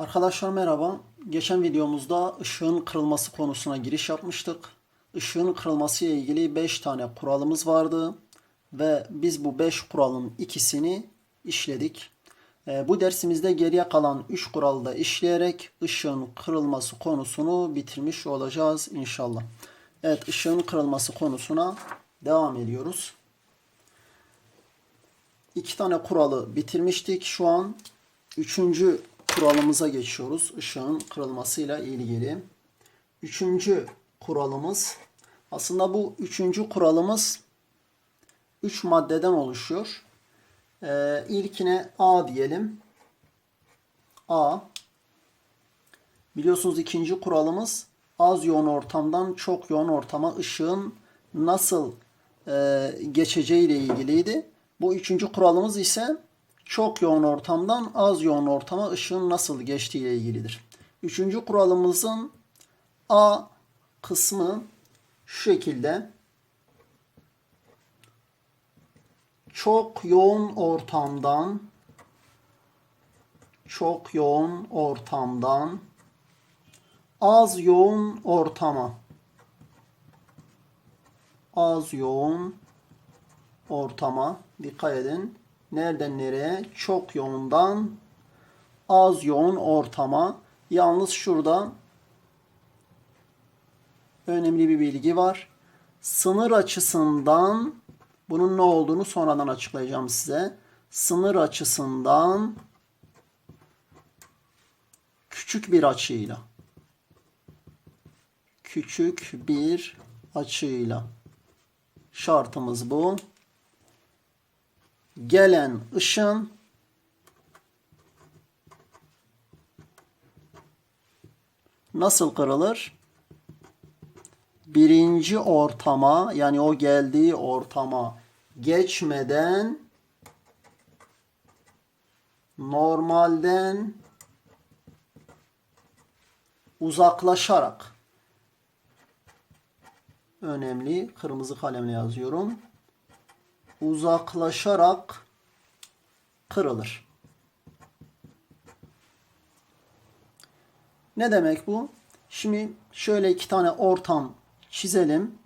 Arkadaşlar merhaba. Geçen videomuzda ışığın kırılması konusuna giriş yapmıştık. Işığın kırılması ile ilgili 5 tane kuralımız vardı ve biz bu 5 kuralın ikisini işledik. Ee, bu dersimizde geriye kalan 3 kuralı da işleyerek ışığın kırılması konusunu bitirmiş olacağız inşallah. Evet ışığın kırılması konusuna devam ediyoruz. İki tane kuralı bitirmiştik. Şu an üçüncü kuralımıza geçiyoruz. Işığın kırılmasıyla ilgili. Üçüncü kuralımız aslında bu üçüncü kuralımız üç maddeden oluşuyor. Ee, ilkine A diyelim. A. Biliyorsunuz ikinci kuralımız az yoğun ortamdan çok yoğun ortama ışığın nasıl e, geçeceği ile ilgiliydi. Bu üçüncü kuralımız ise çok yoğun ortamdan az yoğun ortama ışığın nasıl geçtiği ile ilgilidir. Üçüncü kuralımızın A kısmı şu şekilde. Çok yoğun ortamdan çok yoğun ortamdan az yoğun ortama az yoğun ortama dikkat edin. Nereden nereye? Çok yoğundan az yoğun ortama. Yalnız şurada önemli bir bilgi var. Sınır açısından bunun ne olduğunu sonradan açıklayacağım size. Sınır açısından küçük bir açıyla küçük bir açıyla şartımız bu. Gelen ışın nasıl kırılır? Birinci ortama yani o geldiği ortama geçmeden normalden uzaklaşarak önemli kırmızı kalemle yazıyorum. Uzaklaşarak kırılır. Ne demek bu? Şimdi şöyle iki tane ortam çizelim.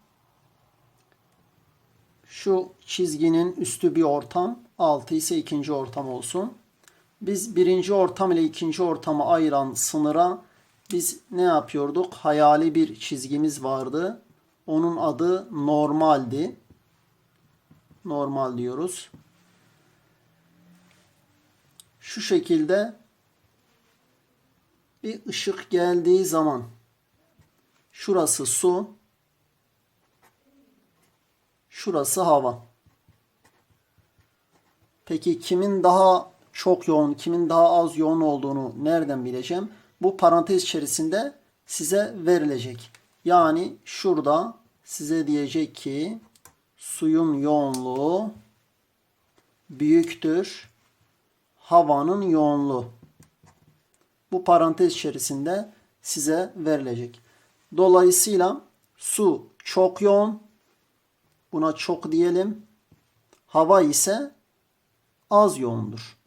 Şu çizginin üstü bir ortam, altı ise ikinci ortam olsun. Biz birinci ortam ile ikinci ortamı ayıran sınıra biz ne yapıyorduk? Hayali bir çizgimiz vardı. Onun adı normaldi. Normal diyoruz. Şu şekilde bir ışık geldiği zaman şurası su, şurası hava. Peki kimin daha çok yoğun, kimin daha az yoğun olduğunu nereden bileceğim? Bu parantez içerisinde size verilecek. Yani şurada size diyecek ki suyun yoğunluğu büyüktür havanın yoğunluğu. Bu parantez içerisinde size verilecek. Dolayısıyla su çok yoğun. Buna çok diyelim. Hava ise az yoğundur.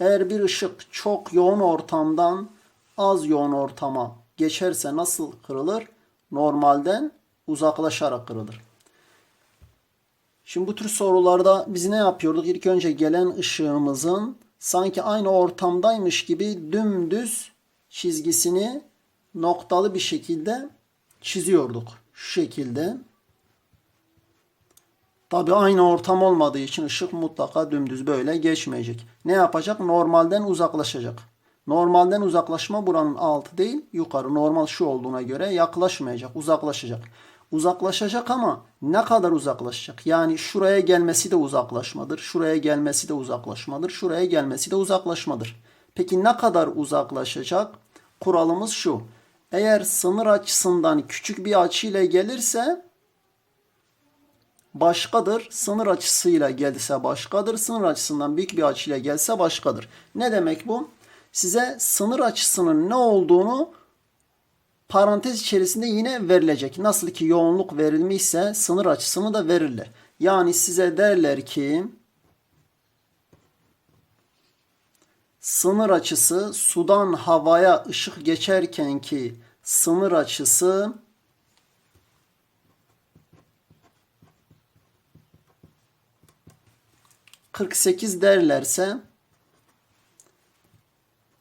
Eğer bir ışık çok yoğun ortamdan az yoğun ortama geçerse nasıl kırılır? Normalden uzaklaşarak kırılır. Şimdi bu tür sorularda biz ne yapıyorduk? İlk önce gelen ışığımızın sanki aynı ortamdaymış gibi dümdüz çizgisini noktalı bir şekilde çiziyorduk. Şu şekilde. Tabi aynı ortam olmadığı için ışık mutlaka dümdüz böyle geçmeyecek. Ne yapacak? Normalden uzaklaşacak. Normalden uzaklaşma buranın altı değil yukarı. Normal şu olduğuna göre yaklaşmayacak, uzaklaşacak. Uzaklaşacak ama ne kadar uzaklaşacak? Yani şuraya gelmesi de uzaklaşmadır. Şuraya gelmesi de uzaklaşmadır. Şuraya gelmesi de uzaklaşmadır. Peki ne kadar uzaklaşacak? Kuralımız şu. Eğer sınır açısından küçük bir açı ile gelirse başkadır. Sınır açısıyla gelse başkadır. Sınır açısından büyük bir açıyla gelse başkadır. Ne demek bu? Size sınır açısının ne olduğunu parantez içerisinde yine verilecek. Nasıl ki yoğunluk verilmişse sınır açısını da verirler. Yani size derler ki sınır açısı sudan havaya ışık geçerken ki sınır açısı ...48 derlerse...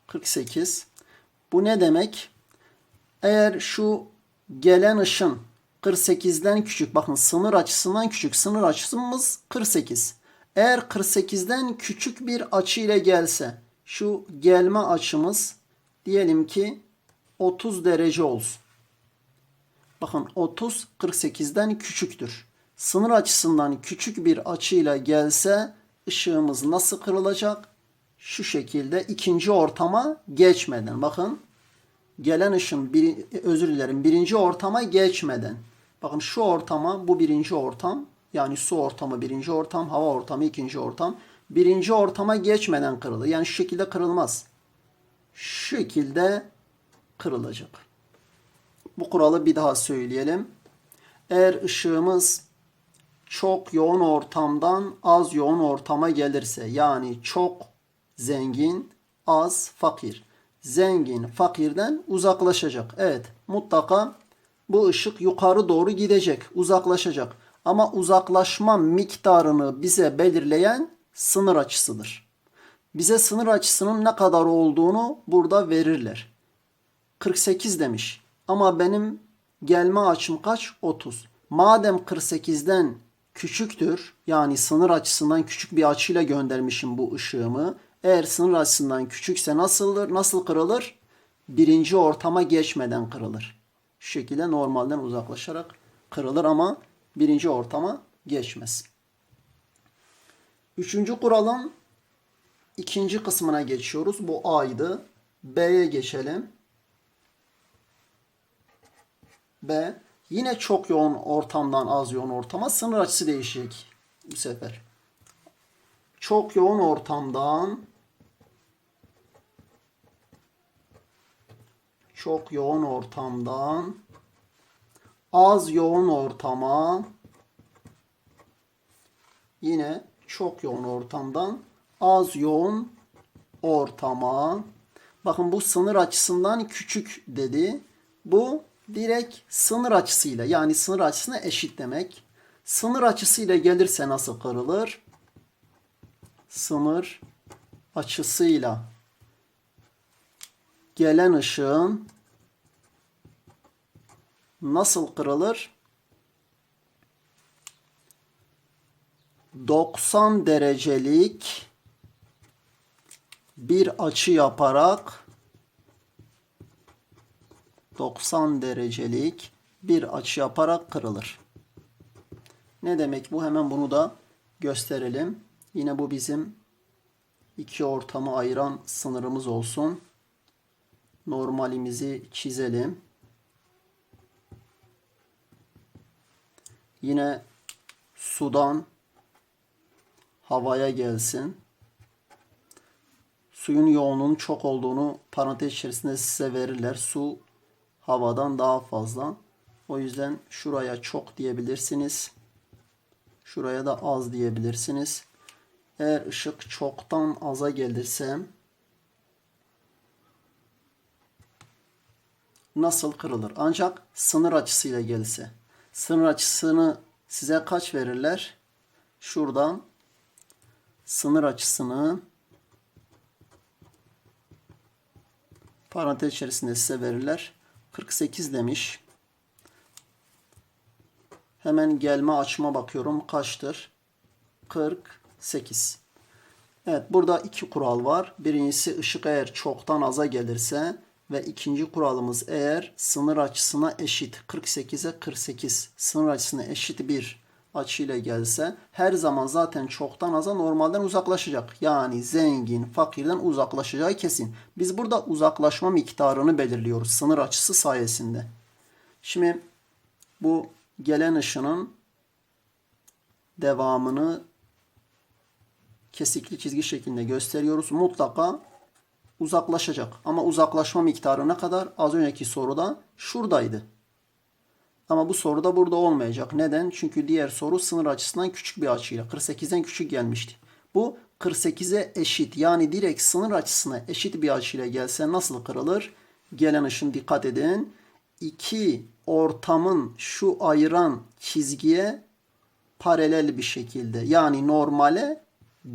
...48... ...bu ne demek? Eğer şu gelen ışın 48'den küçük. Bakın sınır açısından küçük. Sınır açısımız 48. Eğer 48'den küçük bir açı ile gelse şu gelme açımız diyelim ki 30 derece olsun. Bakın 30 48'den küçüktür. Sınır açısından küçük bir açıyla gelse ışığımız nasıl kırılacak? Şu şekilde ikinci ortama geçmeden. Bakın gelen ışın bir, özür dilerim birinci ortama geçmeden. Bakın şu ortama bu birinci ortam yani su ortamı birinci ortam, hava ortamı ikinci ortam. Birinci ortama geçmeden kırılır. Yani şu şekilde kırılmaz. Şu şekilde kırılacak. Bu kuralı bir daha söyleyelim. Eğer ışığımız çok yoğun ortamdan az yoğun ortama gelirse yani çok zengin, az fakir. Zengin fakirden uzaklaşacak. Evet mutlaka bu ışık yukarı doğru gidecek, uzaklaşacak. Ama uzaklaşma miktarını bize belirleyen sınır açısıdır. Bize sınır açısının ne kadar olduğunu burada verirler. 48 demiş. Ama benim gelme açım kaç? 30. Madem 48'den küçüktür, yani sınır açısından küçük bir açıyla göndermişim bu ışığımı. Eğer sınır açısından küçükse nasıldır? Nasıl kırılır? Birinci ortama geçmeden kırılır. Şu şekilde normalden uzaklaşarak kırılır ama birinci ortama geçmez. Üçüncü kuralın ikinci kısmına geçiyoruz. Bu A'ydı. B'ye geçelim. B. Yine çok yoğun ortamdan az yoğun ortama sınır açısı değişecek bu sefer. Çok yoğun ortamdan çok yoğun ortamdan az yoğun ortama yine çok yoğun ortamdan az yoğun ortama bakın bu sınır açısından küçük dedi. Bu direkt sınır açısıyla yani sınır açısına eşit demek. Sınır açısıyla gelirse nasıl kırılır? Sınır açısıyla gelen ışığın nasıl kırılır? 90 derecelik bir açı yaparak 90 derecelik bir açı yaparak kırılır. Ne demek bu? Hemen bunu da gösterelim. Yine bu bizim iki ortamı ayıran sınırımız olsun. Normalimizi çizelim. Yine sudan havaya gelsin. Suyun yoğunluğunun çok olduğunu parantez içerisinde size verirler. Su havadan daha fazla. O yüzden şuraya çok diyebilirsiniz. Şuraya da az diyebilirsiniz. Eğer ışık çoktan aza gelirse nasıl kırılır? Ancak sınır açısıyla gelse. Sınır açısını size kaç verirler? Şuradan sınır açısını parantez içerisinde size verirler. 48 demiş. Hemen gelme açma bakıyorum. Kaçtır? 48. Evet burada iki kural var. Birincisi ışık eğer çoktan aza gelirse ve ikinci kuralımız eğer sınır açısına eşit 48'e 48 sınır açısına eşit bir açıyla gelse her zaman zaten çoktan aza normalden uzaklaşacak. Yani zengin fakirden uzaklaşacağı kesin. Biz burada uzaklaşma miktarını belirliyoruz sınır açısı sayesinde. Şimdi bu gelen ışının devamını kesikli çizgi şeklinde gösteriyoruz. Mutlaka uzaklaşacak. Ama uzaklaşma miktarı ne kadar? Az önceki soruda şuradaydı. Ama bu soruda burada olmayacak. Neden? Çünkü diğer soru sınır açısından küçük bir açıyla 48'den küçük gelmişti. Bu 48'e eşit yani direkt sınır açısına eşit bir açıyla gelse nasıl kırılır? Gelen ışın dikkat edin. İki ortamın şu ayıran çizgiye paralel bir şekilde yani normale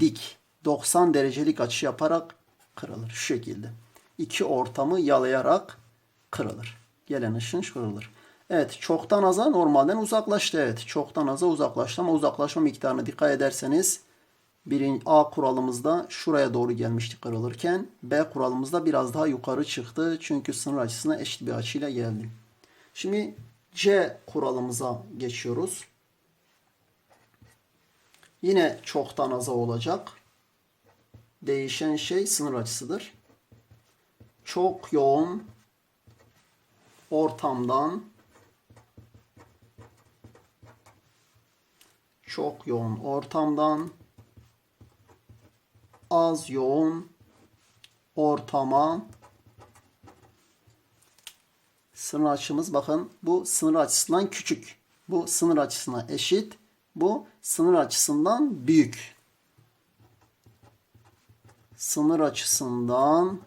dik 90 derecelik açı yaparak kırılır. Şu şekilde. İki ortamı yalayarak kırılır. Gelen ışın kırılır. Evet çoktan aza normalden uzaklaştı. Evet çoktan aza uzaklaştı ama uzaklaşma miktarına dikkat ederseniz birinci A kuralımızda şuraya doğru gelmişti kırılırken B kuralımızda biraz daha yukarı çıktı. Çünkü sınır açısına eşit bir açıyla geldi. Şimdi C kuralımıza geçiyoruz. Yine çoktan aza olacak. Değişen şey sınır açısıdır. Çok yoğun ortamdan çok yoğun ortamdan az yoğun ortama sınır açımız bakın bu sınır açısından küçük. Bu sınır açısına eşit. Bu sınır açısından büyük. Sınır açısından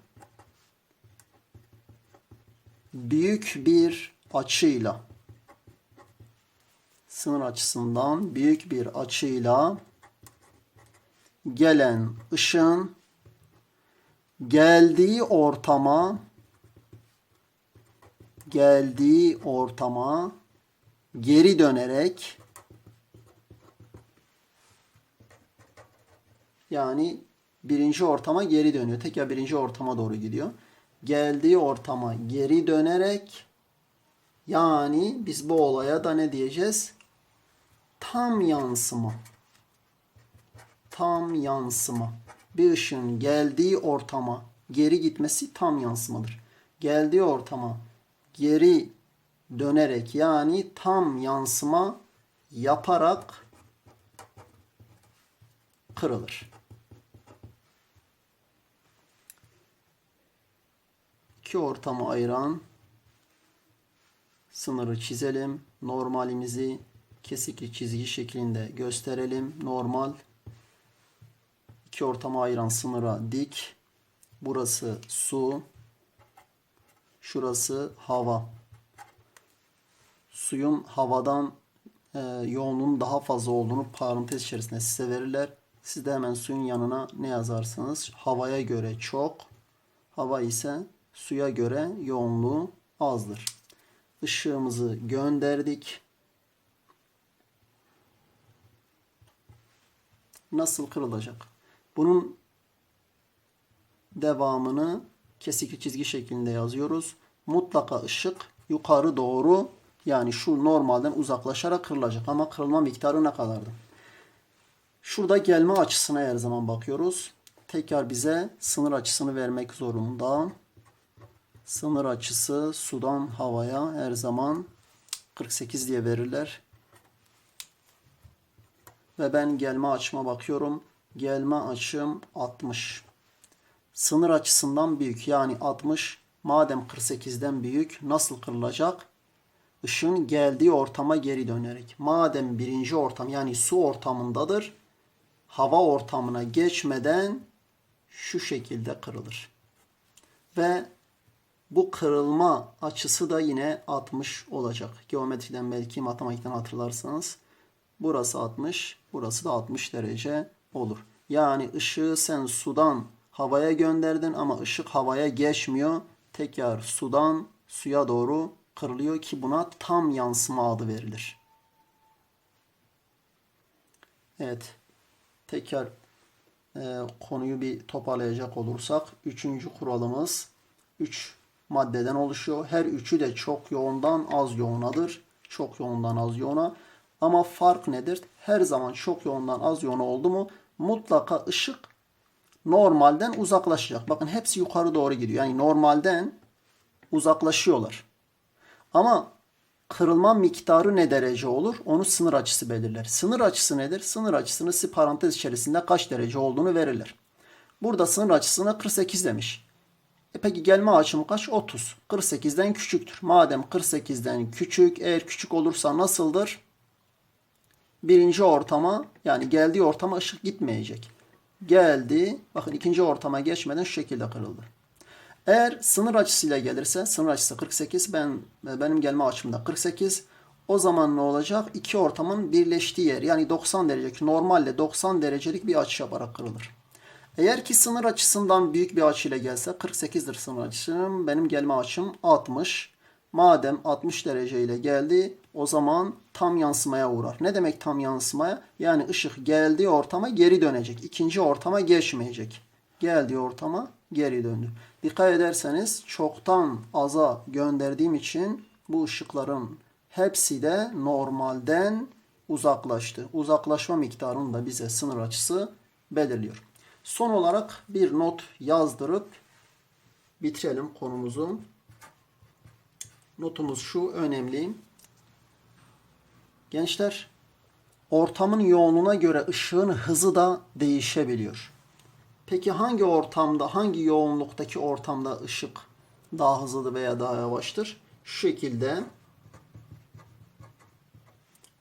büyük bir açıyla sınır açısından büyük bir açıyla gelen ışın geldiği ortama geldiği ortama geri dönerek yani birinci ortama geri dönüyor. Tekrar birinci ortama doğru gidiyor. Geldiği ortama geri dönerek yani biz bu olaya da ne diyeceğiz? Tam yansıma. Tam yansıma. Bir ışığın geldiği ortama geri gitmesi tam yansımadır. Geldiği ortama geri dönerek yani tam yansıma yaparak kırılır. İki ortamı ayıran sınırı çizelim. Normalimizi kesikli çizgi şeklinde gösterelim. Normal iki ortamı ayıran sınıra dik. Burası su. Şurası hava. Suyun havadan e, yoğunluğun daha fazla olduğunu parantez içerisinde size verirler. Siz de hemen suyun yanına ne yazarsınız? Havaya göre çok. Hava ise suya göre yoğunluğu azdır. Işığımızı gönderdik. Nasıl kırılacak? Bunun devamını kesikli çizgi şeklinde yazıyoruz. Mutlaka ışık yukarı doğru yani şu normalden uzaklaşarak kırılacak. Ama kırılma miktarı ne kadardı? Şurada gelme açısına her zaman bakıyoruz. Tekrar bize sınır açısını vermek zorunda. Sınır açısı sudan havaya her zaman 48 diye verirler. Ve ben gelme açıma bakıyorum. Gelme açım 60. Sınır açısından büyük yani 60. Madem 48'den büyük nasıl kırılacak? Işığın geldiği ortama geri dönerek. Madem birinci ortam yani su ortamındadır. Hava ortamına geçmeden şu şekilde kırılır. Ve bu kırılma açısı da yine 60 olacak. Geometriden belki matematikten hatırlarsanız. Burası 60, burası da 60 derece olur. Yani ışığı sen sudan havaya gönderdin ama ışık havaya geçmiyor. Tekrar sudan suya doğru kırılıyor ki buna tam yansıma adı verilir. Evet. Tekrar e, konuyu bir toparlayacak olursak. Üçüncü kuralımız 3 maddeden oluşuyor. Her üçü de çok yoğundan az yoğunadır. Çok yoğundan az yoğuna. Ama fark nedir? Her zaman çok yoğundan az yoğun oldu mu mutlaka ışık normalden uzaklaşacak. Bakın hepsi yukarı doğru gidiyor. Yani normalden uzaklaşıyorlar. Ama kırılma miktarı ne derece olur? Onu sınır açısı belirler. Sınır açısı nedir? Sınır açısını parantez içerisinde kaç derece olduğunu verirler. Burada sınır açısına 48 demiş. E peki gelme açımı kaç? 30. 48'den küçüktür. Madem 48'den küçük, eğer küçük olursa nasıldır? Birinci ortama yani geldiği ortama ışık gitmeyecek. geldi. Bakın ikinci ortama geçmeden şu şekilde kırıldı. Eğer sınır açısıyla gelirse sınır açısı 48 ben benim gelme açımda 48 o zaman ne olacak? İki ortamın birleştiği yer yani 90 derece normalde 90 derecelik bir açı yaparak kırılır. Eğer ki sınır açısından büyük bir açıyla gelse 48'dir sınır açım. Benim gelme açım 60. Madem 60 derece ile geldi o zaman tam yansımaya uğrar. Ne demek tam yansımaya? Yani ışık geldiği ortama geri dönecek. İkinci ortama geçmeyecek. Geldiği ortama geri döndü. Dikkat ederseniz çoktan aza gönderdiğim için bu ışıkların hepsi de normalden uzaklaştı. Uzaklaşma miktarını da bize sınır açısı belirliyor. Son olarak bir not yazdırıp bitirelim konumuzu. Notumuz şu önemli. Gençler ortamın yoğunluğuna göre ışığın hızı da değişebiliyor. Peki hangi ortamda, hangi yoğunluktaki ortamda ışık daha hızlıdır veya daha yavaştır? Şu şekilde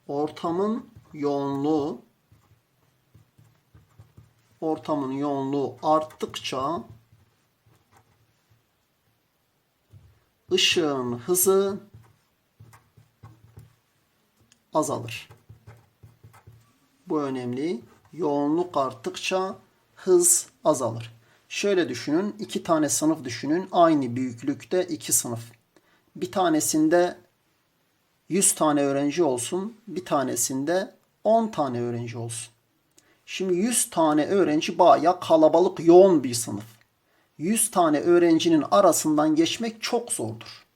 ortamın yoğunluğu ortamın yoğunluğu arttıkça ışığın hızı azalır. Bu önemli. Yoğunluk arttıkça hız azalır. Şöyle düşünün. iki tane sınıf düşünün. Aynı büyüklükte iki sınıf. Bir tanesinde 100 tane öğrenci olsun. Bir tanesinde 10 tane öğrenci olsun. Şimdi 100 tane öğrenci baya kalabalık yoğun bir sınıf. 100 tane öğrencinin arasından geçmek çok zordur.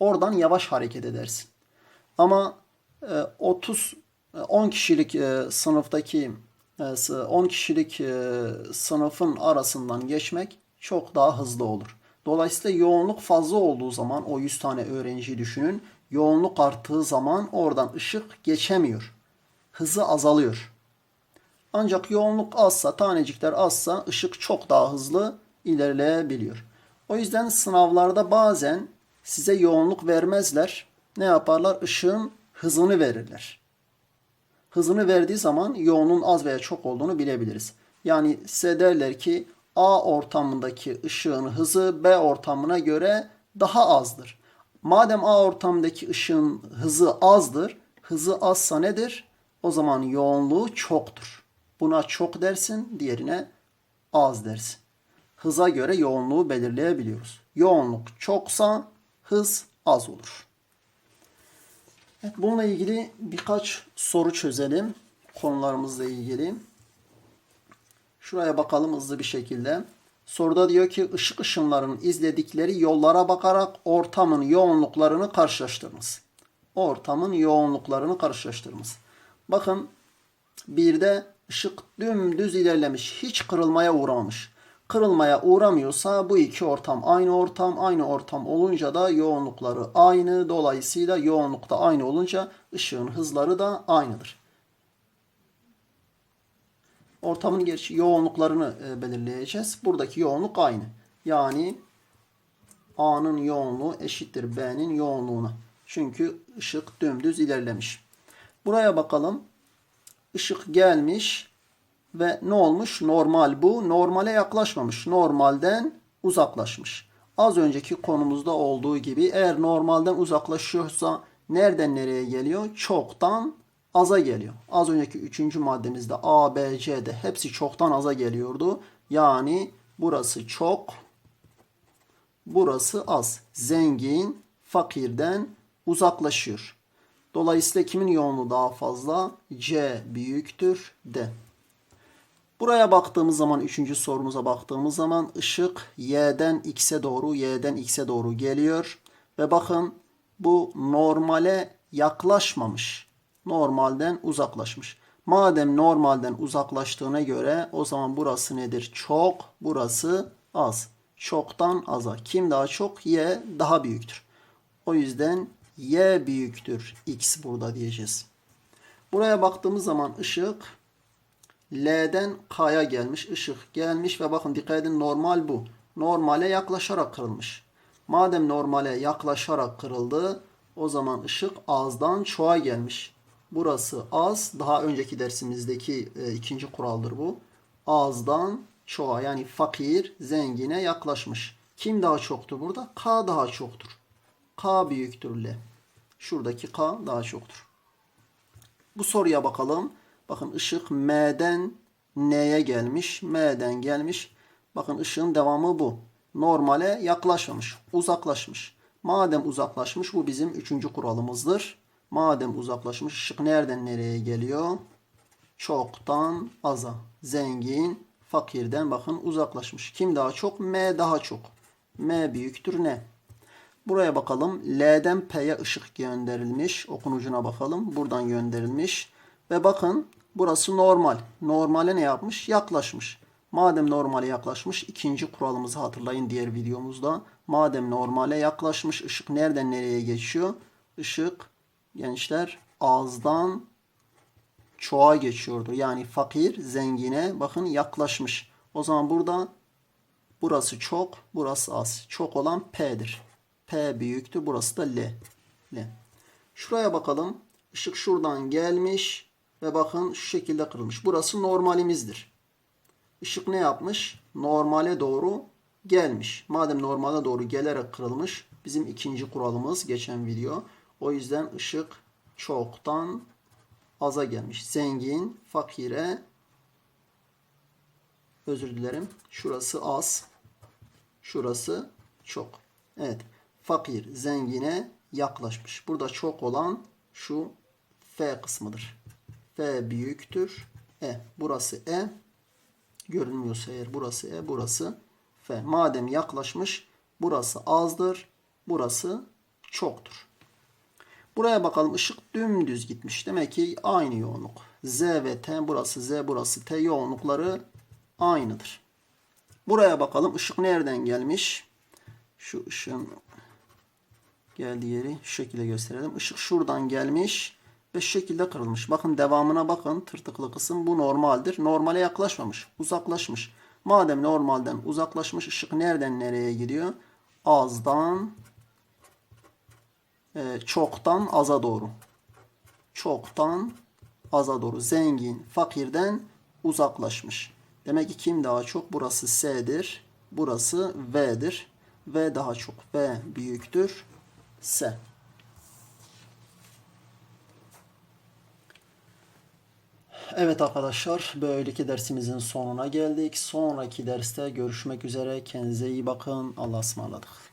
Oradan yavaş hareket edersin. Ama 30 10 kişilik e, sınıftaki 10 kişilik e, sınıfın arasından geçmek çok daha hızlı olur. Dolayısıyla yoğunluk fazla olduğu zaman o 100 tane öğrenciyi düşünün. Yoğunluk arttığı zaman oradan ışık geçemiyor. Hızı azalıyor. Ancak yoğunluk azsa, tanecikler azsa ışık çok daha hızlı ilerleyebiliyor. O yüzden sınavlarda bazen size yoğunluk vermezler. Ne yaparlar? Işığın hızını verirler. Hızını verdiği zaman yoğunluğun az veya çok olduğunu bilebiliriz. Yani size derler ki A ortamındaki ışığın hızı B ortamına göre daha azdır. Madem A ortamındaki ışığın hızı azdır, hızı azsa nedir? O zaman yoğunluğu çoktur. Buna çok dersin, diğerine az dersin. Hıza göre yoğunluğu belirleyebiliyoruz. Yoğunluk çoksa hız az olur. Evet, bununla ilgili birkaç soru çözelim. Konularımızla ilgili. Şuraya bakalım hızlı bir şekilde. Soruda diyor ki ışık ışınlarının izledikleri yollara bakarak ortamın yoğunluklarını karşılaştırınız. Ortamın yoğunluklarını karşılaştırınız. Bakın bir de ışık dümdüz ilerlemiş. Hiç kırılmaya uğramamış. Kırılmaya uğramıyorsa bu iki ortam aynı ortam. Aynı ortam olunca da yoğunlukları aynı. Dolayısıyla yoğunlukta aynı olunca ışığın hızları da aynıdır. Ortamın gerçi yoğunluklarını e, belirleyeceğiz. Buradaki yoğunluk aynı. Yani A'nın yoğunluğu eşittir B'nin yoğunluğuna. Çünkü ışık dümdüz ilerlemiş. Buraya bakalım. Işık gelmiş ve ne olmuş? Normal bu. Normale yaklaşmamış. Normalden uzaklaşmış. Az önceki konumuzda olduğu gibi eğer normalden uzaklaşıyorsa nereden nereye geliyor? Çoktan aza geliyor. Az önceki üçüncü maddemizde A, B, C'de hepsi çoktan aza geliyordu. Yani burası çok, burası az. Zengin, fakirden uzaklaşıyor. Dolayısıyla kimin yoğunluğu daha fazla? C büyüktür D. Buraya baktığımız zaman, üçüncü sorumuza baktığımız zaman ışık Y'den X'e doğru, Y'den X'e doğru geliyor. Ve bakın bu normale yaklaşmamış. Normalden uzaklaşmış. Madem normalden uzaklaştığına göre o zaman burası nedir? Çok, burası az. Çoktan aza. Kim daha çok? Y daha büyüktür. O yüzden Y büyüktür. X burada diyeceğiz. Buraya baktığımız zaman ışık L'den K'ya gelmiş. ışık gelmiş ve bakın dikkat edin normal bu. Normale yaklaşarak kırılmış. Madem normale yaklaşarak kırıldı o zaman ışık azdan çoğa gelmiş. Burası az. Daha önceki dersimizdeki e, ikinci kuraldır bu. azdan çoğa yani fakir zengine yaklaşmış. Kim daha çoktur burada? K daha çoktur. K büyüktür L. Şuradaki K daha çoktur. Bu soruya bakalım. Bakın ışık M'den N'ye gelmiş. M'den gelmiş. Bakın ışığın devamı bu. Normale yaklaşmamış. Uzaklaşmış. Madem uzaklaşmış bu bizim üçüncü kuralımızdır. Madem uzaklaşmış ışık nereden nereye geliyor? Çoktan aza. Zengin fakirden bakın uzaklaşmış. Kim daha çok? M daha çok. M büyüktür ne? Buraya bakalım. L'den P'ye ışık gönderilmiş. Okunucuna bakalım. Buradan gönderilmiş. Ve bakın burası normal. Normale ne yapmış? Yaklaşmış. Madem normale yaklaşmış ikinci kuralımızı hatırlayın diğer videomuzda. Madem normale yaklaşmış ışık nereden nereye geçiyor? Işık gençler ağızdan çoğa geçiyordur. Yani fakir zengine bakın yaklaşmış. O zaman burada burası çok, burası az. Çok olan P'dir. P büyüktür. Burası da L. L. Şuraya bakalım. Işık şuradan gelmiş ve bakın şu şekilde kırılmış. Burası normalimizdir. Işık ne yapmış? Normale doğru gelmiş. Madem normale doğru gelerek kırılmış bizim ikinci kuralımız geçen video. O yüzden ışık çoktan aza gelmiş. Zengin fakire özür dilerim. Şurası az. Şurası çok. Evet. Fakir zengine yaklaşmış. Burada çok olan şu F kısmıdır. F büyüktür. E. Burası E. Görünmüyorsa eğer burası E. Burası F. Madem yaklaşmış burası azdır. Burası çoktur. Buraya bakalım. Işık dümdüz gitmiş. Demek ki aynı yoğunluk. Z ve T burası Z burası T yoğunlukları aynıdır. Buraya bakalım. Işık nereden gelmiş? Şu ışığın geldiği yeri şu şekilde gösterelim. Işık şuradan gelmiş ve şu şekilde kırılmış. Bakın devamına bakın. Tırtıklı kısım bu normaldir. Normale yaklaşmamış. Uzaklaşmış. Madem normalden uzaklaşmış ışık nereden nereye gidiyor? Azdan e, çoktan aza doğru. Çoktan aza doğru. Zengin fakirden uzaklaşmış. Demek ki kim daha çok? Burası S'dir. Burası V'dir. V daha çok. V büyüktür. S. Evet arkadaşlar, böylelikle dersimizin sonuna geldik. Sonraki derste görüşmek üzere. Kendinize iyi bakın. Allah'a ısmarladık.